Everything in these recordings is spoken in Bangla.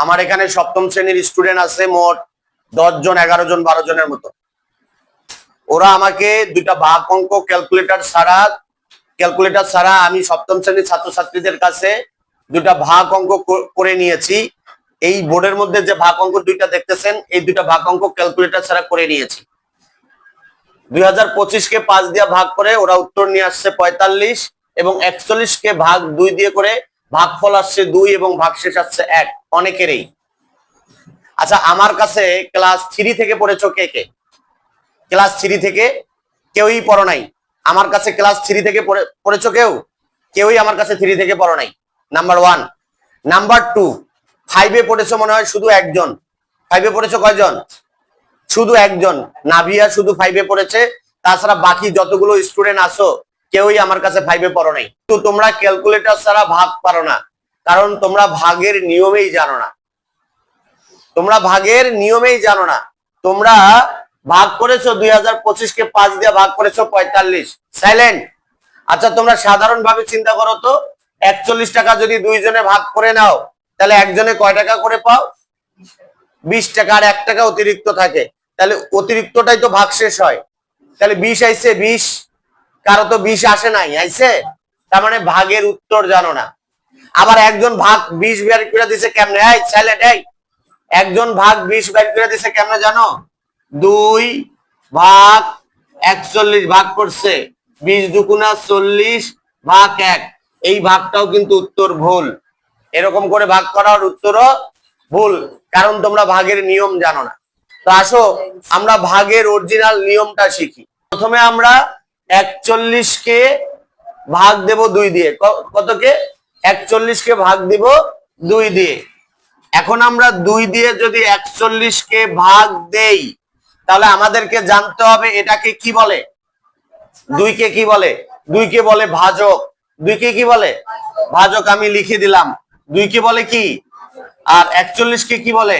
আমার এখানে সপ্তম শ্রেণির স্টুডেন্ট আছে মোট দশ জন, এগারো জন, বারো জনের মতো। ওরা আমাকে দুইটা ভাগ অঙ্ক ক্যালকুলেটর ছাড়া ক্যালকুলেটর ছাড়া আমি সপ্তম শ্রেণির ছাত্রছাত্রীদের কাছে দুটা ভাগ অঙ্ক কর- নিয়েছি। এই বোর্ডের মধ্যে যে ভাগ অঙ্ক দুইটা দেখতেছেন, এই দুইটা ভাগ অঙ্ক ক্যালকুলেটর ছাড়া করে নিয়েছি। দুই হাজার পঁচিশ কে পাঁচ দিয়ে ভাগ করে ওরা উত্তর নিয়ে আসছে পঁয়তাল্লিশ এবং একচল্লিশ কে ভাগ দুই দিয়ে করে ভাগফল আসছে দুই এবং ভাগশেষ আসছে এক, অনেকেরই। আচ্ছা আমার কাছে ক্লাস থ্রি থেকে পড়েছ কে কে? ক্লাস থ্রি থেকে কেউই পড়ো নাই। আমার কাছে ক্লাস থ্রি থেকে পড়ে- পড়েছো কেউ? কেউই আমার কাছে থ্রি থেকে পড়ো নাই। Number one. Number two. ফাইভে পড়েছো মনে হয় শুধু একজন। ফাইভে পড়েছো কয়জন? শুধু একজন। নাভিয়া শুধু ফাইভে পড়েছে। তাছাড়া বাকি যতগুলো স্টুডেন্ট আসো কেউই আমার কাছে ফাইভে পড়ো নাই। তো তোমরা ক্যালকুলেটর ছাড়া ভাগ পারো না, কারণ তোমরা ভাগের নিয়মেই জানো না। তোমরা ভাগের নিয়মেই জানো না। তোমরা ভাগ করেছ দুই হাজার পঁচিশ কে পাঁচ দিয়ে ভাগ করেছ পঁয়তাল্লিশ। সাইলেন্ট আচ্ছা তোমরা সাধারণ ভাবে চিন্তা করো তো, একচল্লিশ টাকা যদি দুইজনে ভাগ করে নাও, তাহলে একজনে কয় টাকা করে পাও? বিশ টাকা আর এক টাকা অতিরিক্ত থাকে। তাহলে অতিরিক্তটাই তো ভাগ শেষ হয়। তাহলে বিশ আইছে বিশ কারও তো বিষ আসে নাই, আইছে? তার মানে ভাগের উত্তর জানো না। আবার একজন ভাগ বিষ বের করে দিছে কেমনে? এই সাইলেন্ট এই! একজন ভাগ বিষ বের করে দিছে কেমনে জানো? দুই ভাগ একচল্লিশ ভাগ করছে। বিশ দুকুনা চল্লিশ ভাগ এক। এই ভাগটাও কিন্তু উত্তর ভুল। এরকম করে ভাগ করার উত্তরও ভুল, কারণ তোমরা ভাগের নিয়ম জানো না। তো আসো, আমরা ভাগের অরিজিনাল নিয়মটা শিখি। প্রথমে আমরা একচল্লিশ কে ভাগ দেব দুই দিয়ে। কতকে? একচল্লিশ কে ভাগ দিব দুই দিয়ে। এখন আমরা দুই দিয়ে যদি একচল্লিশ কে ভাগ দেই, তাহলে আমাদেরকে জানতে হবে এটাকে কি বলে? দুইকে কি বলে? দুইকে বলে ভাজক। দুইকে কি বলে? ভাজক আমি লিখে দিলাম। দুইকে বলে কি? আর একচল্লিশ কে কি বলে?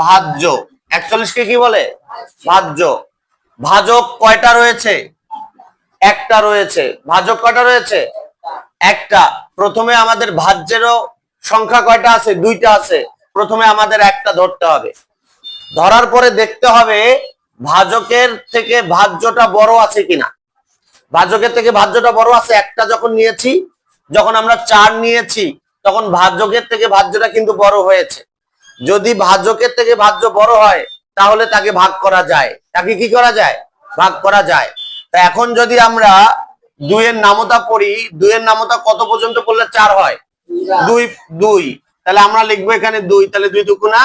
ভাজ্য। একচল্লিশ কে কি বলে? ভাজ্য। ভাজক কয়টা রয়েছে? একটা রয়েছে, ভাজক কয়টা রয়েছে? একটা। প্রথমে আমাদের ভাজ্যেরও সংখ্যা কয়টা আছে? দুইটা আছে। প্রথমে আমাদের একটা ধরতে হবে। ধরার পরে দেখতে হবে ভাজকের থেকে ভাজ্যটা বড় আছে কিনা। ভাজকের থেকে ভাজ্যটা বড় আছে, একটা যখন নিয়েছি, যখন আমরা চার নিয়েছি, তখন ভাজকের থেকে ভাজ্যটা কিন্তু বড় হয়েছে। যদি ভাজকের থেকে ভাজ্য বড় হয়, তাহলে তাকে ভাগ করা যায়। তাকে কি করা যায়? ভাগ করা যায়। এখন যদি আমরা দুইয়ের নামতা পড়ি দুইয়ের নামতা কত পর্যন্ত পড়লে চার হয়? দুই দুই। তাহলে আমরা লিখব এখানে দুই, তাহলে দুই দুগুণা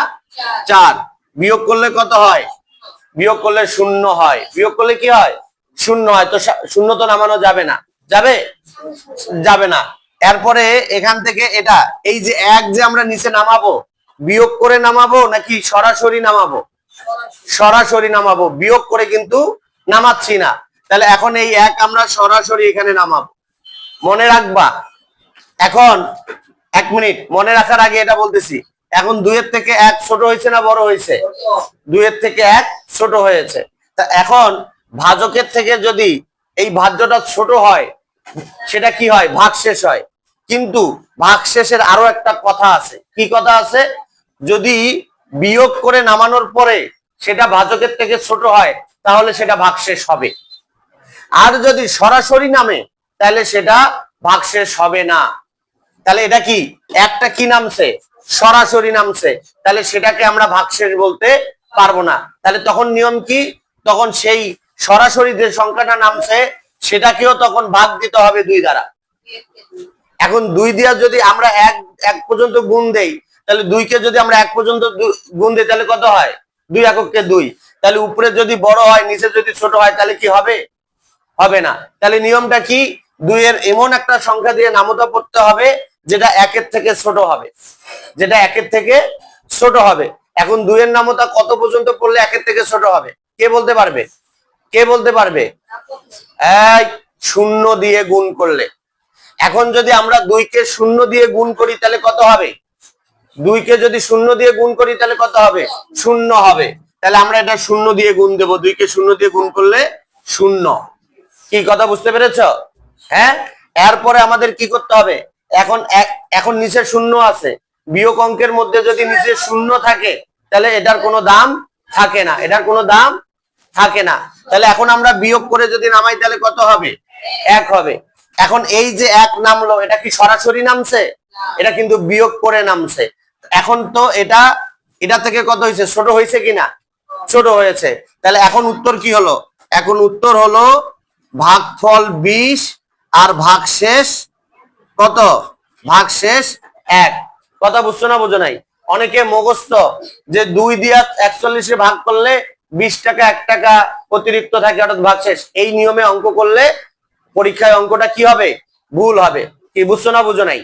চার। বিয়োগ করলে কত হয়? বিয়োগ করলে শূন্য হয়। বিয়োগ করলে কি হয়? শূন্য হয়। তো শূন্য তো নামানো যাবে না। যাবে? যাবে না। এরপরে এখান থেকে এটা, এই যে এক যে আমরা নিচে নামাবো, বিয়োগ করে নামাবো নাকি সরাসরি নামাবো? সরাসরি নামাবো। বিয়োগ করে কিন্তু নামাচ্ছি না। তাহলে এখন এই এক আমরা সরাসরি এখানে নামাবো। মনে রাখবা, এখন এক মিনিট, মনে রাখার আগে এটা বলতেছি। এখন দুইয়ের থেকে এক ছোট হয়েছে না বড় হয়েছে? দুইয়ের থেকে এক ছোট হয়েছে। তা এখন ভাজকের থেকে যদি এই ভাজ্যটা ছোট হয়, সেটা কি হয়? ভাগ শেষ হয়। কিন্তু ভাগশেষের আরও একটা কথা আছে। কি কথা আছে? যদি বিয়োগ করে নামানোর পরে সেটা ভাজকের থেকে ছোট হয়, তাহলে সেটা ভাগশেষ হবে। আর যদি সরাসরি নামে, তাহলে সেটা ভাগশেষ হবে না। তাহলে এটা কি? একটা কি নামছে? সরাসরি নামছে। তাহলে সেটাকে আমরা ভাগশেষ বলতে পারব না। তাহলে তখন নিয়ম কি? তখন সেই সরাসরি যে সংখ্যাটা নামছে, সেটাকেও তখন ভাগ দিতে হবে দুই দ্বারা। এখন দুই দিয়া যদি আমরা এক এক পর্যন্ত গুণ দেই, তাহলে দুইকে যদি আমরা এক পর্যন্ত গুণ দিই, তাহলে কত হয়? দুই এককে দুই। তাহলে উপরে যদি বড় হয়, নিচে যদি ছোট হয়, তাহলে কি হবে? হবে না। তাহলে নিয়মটা কি? দুইয়ের এমন একটা সংখ্যা দিয়ে নামতা পড়তে হবে, যেটা একের থেকে ছোট হবে। যেটা একের থেকে ছোট হবে। এখন দুইয়ের নামতা কত পর্যন্ত পড়লে একের থেকে ছোট হবে? কে বলতে পারবে? কে বলতে পারবে? শূন্য দিয়ে গুণ করলে। এখন যদি আমরা দুইকে শূন্য দিয়ে গুণ করি, তাহলে কত হবে? দুইকে যদি শূন্য দিয়ে গুণ করি, তাহলে কত হবে? শূন্য হবে। তাহলে আমরা এটা শূন্য দিয়ে গুণ দেব। দুইকে শূন্য দিয়ে গুণ করলে শূন্য। কি কথা বুঝতে পেরেছ? হ্যাঁ? এরপরে আমাদের কি করতে হবে? এখন এখন নিচে শূন্য আছে। বিয়োগ অঙ্কের মধ্যে যদি নিচে শূন্য থাকে, তাহলে এটার কোনো দাম থাকে না। এটার কোনো দাম থাকে না। তাহলে এখন আমরা বিয়োগ করে যদি নামাই, তাহলে কত হবে? এক হবে। এখন এই যে এক নামলো, এটা কি সরাসরি নামছে? এটা কিন্তু বিয়োগ করে নামছে। এখন তো এটা এটা থেকে কত হয়েছে? ছোট হয়েছে কিনা? ছোট হয়েছে। তাহলে এখন উত্তর কি হলো? এখন উত্তর হলো ভাগফল বিশ আর ভাগশেষ কত? ভাগশেষ এক। কথা বুঝছ না বোঝো নাই? অনেকে মুখস্থ যে দুই দিয়া একচল্লিশে ভাগ করলে বিশ টাকা, এক টাকা অতিরিক্ত থাকে, অর্থাৎ ভাগশেষ। এই নিয়মে অঙ্ক করলে পরীক্ষায় অঙ্কটা কি হবে? ভুল হবে। কি বুঝছ না বুঝো নাই?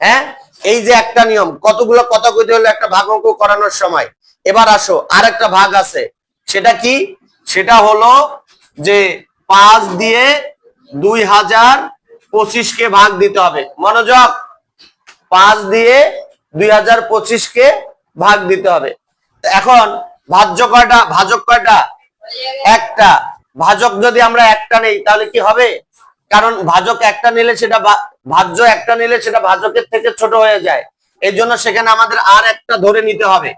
হ্যাঁ? এই যে একটা নিয়ম, কতগুলো কথা কইতে হলো একটা ভাগ অঙ্ক করানোর সময়। এবার আসো আর একটা ভাগ আছে। সেটা কি? সেটা হলো যে পাঁচ দিয়ে দুই হাজার পঁচিশকে ভাগ দিতে হবে। মনোযোগ, পাঁচ দিয়ে দুই হাজার পঁচিশকে ভাগ দিতে হবে। এখন ভাজ্য কয়টা? ভাজক কয়টা? একটা। ভাজক যদি আমরা একটা নেই, তাহলে কি হবে? কারণ ভাজক একটা নিলে সেটা ভাজ্য একটা নিলে সেটা ভাজকের থেকে ছোট হয়ে যায়। এই জন্য সেখানে আমাদের আর একটা ধরে নিতে হবে।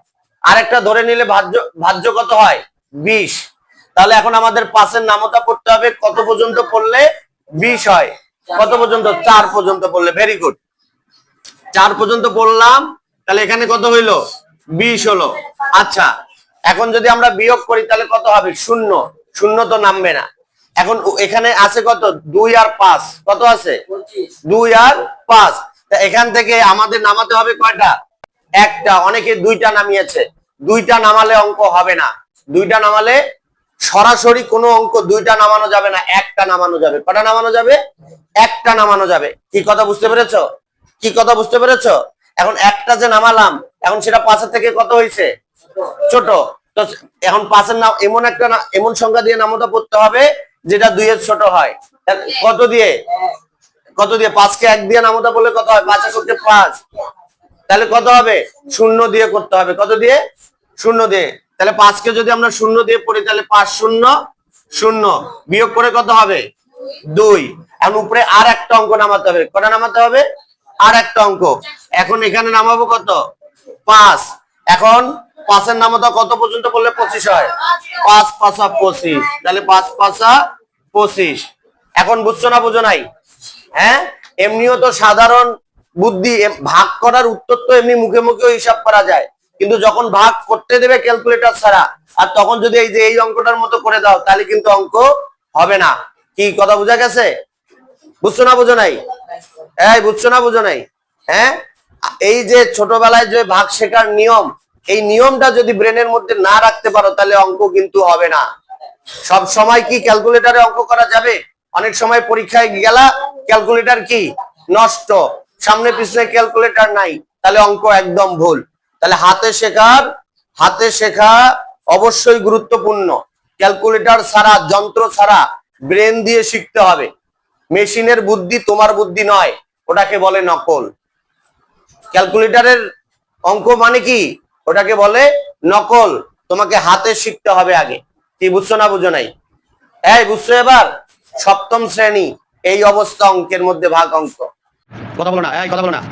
আর একটা ধরে নিলে ভাজ্য ভাজ্য কত হয়? বিশ। তাহলে এখন আমাদের পাশের নামতা পড়তে হবে। কত পর্যন্ত পড়লে? বিশ হয়। কত পর্যন্ত? চার পর্যন্ত পড়লে। ভেরি গুড চার পর্যন্ত পড়লাম। তাহলে এখানে কত হইল? বিশ হলো। আচ্ছা এখন যদি আমরা বিয়োগ করি তাহলে কত হবে? শূন্য। শূন্য তো নামবে না। এখন এখানে আছে কত? দুই আর পাঁচ। কত আছে? দুই আর পাঁচ। তা এখান থেকে আমাদের নামাতে হবে কয়টা? একটা। অনেকে দুইটা নামিয়েছে। দুইটা নামালে অঙ্ক হবে না। দুইটা নামালে সরাসরি কোনো অঙ্ক দুইটা নামানো যাবে না, একটা নামানো যাবে। কটা নামানো যাবে? একটা নামানো যাবে। কি কথা বুঝতে পেরেছ? কি কথা বুঝতে পেরেছ? এখন একটা যে নামালাম, এখন সেটা পাঁচের থেকে কত হয়েছে? ছোট। তো এখন পাঁচের নাম এমন একটা এমন সংখ্যা দিয়ে নামতা পড়তে হবে, যেটা দুইয়ের ছোট হয়। কত দিয়ে? কত দিয়ে? পাঁচকে এক দিয়ে নামতা বলে কত হয়? পাঁচ এককে পাঁচ। তাহলে কত হবে? শূন্য দিয়ে করতে হবে। কত দিয়ে? শূন্য দিয়ে। তাহলে পাঁচকে যদি আমরা শূন্য দিয়ে পড়ি, তাহলে পাঁচ শূন্য শূন্য। বিয়োগ করে কত হবে? দুই। এখন উপরে আর একটা অঙ্ক নামাতে হবে। কটা নামাতে হবে? আর একটা অঙ্ক। এখন এখানে নামাবো কত? পাঁচ। এখন পাঁচের নামতা কত পর্যন্ত বললে পঁচিশ হয়? পাঁচ পাঁচা পঁচিশ। তাহলে পাঁচ পাঁচা পঁচিশ। এখন বুঝছ না বুঝো নাই? হ্যাঁ? এমনিও তো সাধারণ বুদ্ধি ভাগ করার উত্তর তো এমনি মুখে মুখেও হিসাব করা যায়। কিন্তু যখন ভাগ করতে দেবে ক্যালকুলেটর ছাড়া, আর তখন যদি এই যে এই অঙ্কটার মতো করে দাও, তাহলে কিন্তু অঙ্ক হবে না। কি কথা বোঝা গেছে? বুঝছ না বুঝো নাই? এই, বুঝছ না বুঝো নাই? হ্যাঁ? এই যে ছোটবেলায় যে ভাগ শেখার নিয়ম, এই নিয়মটা যদি ব্রেনের মধ্যে না রাখতে পারো, তাহলে অঙ্ক কিন্তু হবে না। সব সময় কি ক্যালকুলেটরে অঙ্ক করা যাবে? অনেক সময় পরীক্ষায় গেলা ক্যালকুলেটর কি? নষ্ট। সামনে পিছনে ক্যালকুলেটর নাই, তাহলে অঙ্ক একদম ভুল। তাহলে হাতে শেখার, হাতে শেখা অবশ্যই গুরুত্বপূর্ণ। ক্যালকুলেটর ছাড়া, যন্ত্র ছাড়া ব্রেন দিয়ে শিখতে হবে। মেশিনের বুদ্ধি তোমার বুদ্ধি নয়, ওটাকে বলে নকল। ক্যালকুলেটরের অঙ্ক মানে কি? ওটাকে বলে নকল। তোমাকে হাতে শিখতে হবে আগে। কি বুঝছ না বুঝো নাই? এই, বুঝছ এবার? সপ্তম শ্রেণি, এই অবস্থা অঙ্কের মধ্যে ভাগ অঙ্ক। কথা বলো না কথা বলো না।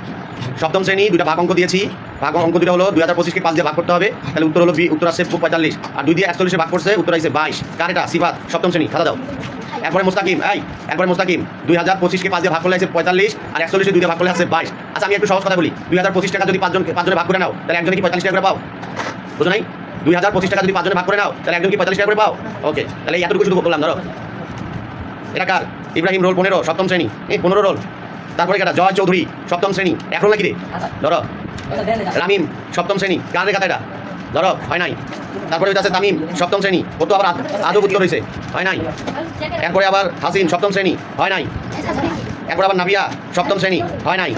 সপ্তম শ্রেণি, দুইটা ভাগ অঙ্ক দিয়েছি। ভাগ অঙ্ক দুটো হলো দুই হাজার পঁচিশকে পাঁচ দিয়ে ভাগ করতে হবে। তাহলে উত্তর হলো বি, উত্তর আসছে পঁয়তাল্লিশ। আর দুই দিয়ে একচল্লিশে ভাগ করছে, উত্তর আসছে বাইশ। কার এটা? সিফাত, সপ্তম শ্রেণি, খাতা দাও। একবারে মুস্তাকিম, এই একবারে মুস্তাকিম। দুই হাজার পঁচিশকে পাঁচ দিয়ে ভাগ করলে আছে পঁয়তাল্লিশ, আর একচল্লিশে দুই দিয়ে ভাগ করলে আছে বাইশ। আচ্ছা আমি একটু সহজ কথা বলি। দুই হাজার পঁচিশ টাকা যদি পাঁচজন পাঁচজনে ভাগ করে নাও, তাহলে একজনে কি পঁয়তাল্লিশ টাকা করে পাও? বুঝো নাই? দুই হাজার পঁচিশ টাকা যদি পাঁচজনে ভাগ করে নাও, তাহলে একজন কি পঁয়তাল্লিশ টাকা করে পাও? ওকে, তাহলে এতটুকু শুধু বললাম ধরো। এটা কার? ইব্রাহিম রোল পনেরো, সপ্তম শ্রেণি। এই, পনেরো রোল। তারপরে কাটা, জয় চৌধুরী, সপ্তম শ্রেণি রোল নাকি রে ধরো। রামিম, সপ্তম শ্রেণি কার রে এটা? ধরো, হয় নাই। তারপরে আছে তামিম, সপ্তম শ্রেণি, ও তো আবার আদ- উত্তর হয়েছে হয় নাই। এরপরে আবার হাসিন, সপ্তম শ্রেণি, হয় নাই। এরপর আবার নাবিয়া, সপ্তম শ্রেণি, হয় নাই।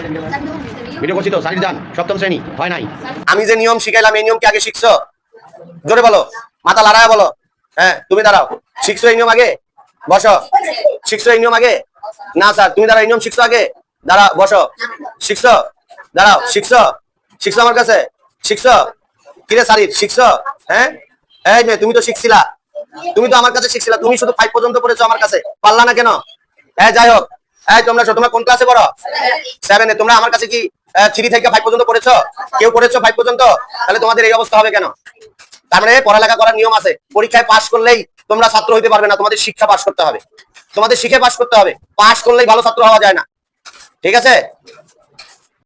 ভিডিও করছি তো সারির যান সপ্তম শ্রেণি, হয় নাই। আমি যে নিয়ম শিখাইলাম, এই নিয়ম কি আগে শিখছো? জোরে বলো। মাথা লড়ায় বলো। হ্যাঁ তুমি দাঁড়াও। শিখছো এই নিয়ম আগে? বসো। শিখছো এই নিয়ম আগে? না, স্যার, তুমি দাঁড়াও, এই নিয়ম শিখছো আগে? দাঁড়াও, বসো। শিখছো? দাঁড়াও, শিখছো? শিখছো আমার কাছে? শিখছো? কিরে সারির শিখছো? হ্যাঁ? এই মেয়ে তুমি তো শিখছিলা। তুমি তো আমার কাছে শিখছিলা। তুমি শুধু ফাইভ পর্যন্ত পড়েছো আমার কাছে। পারলা না কেন? হ্যাঁ যাই হোক। এই, তোমরা তোমরা কোন ক্লাসে পড়ো? সেভেনে তোমরা আমার কাছে কি থ্রি থেকে ফাইভ পর্যন্ত পড়েছো? কেউ পড়েছো ফাইভ পর্যন্ত? তাহলে তোমাদের এই অবস্থা হবে কেন? তার মানে পড়ালেখা করার নিয়ম আছে। পরীক্ষায় পাশ করলেই তোমরা ছাত্র হইতে পারবে না। তোমাদের শিক্ষা পাশ করতে হবে। তোমাদের শিখে পাশ করতে হবে। পাশ করলেই ভালো ছাত্র হওয়া যায় না। ঠিক আছে?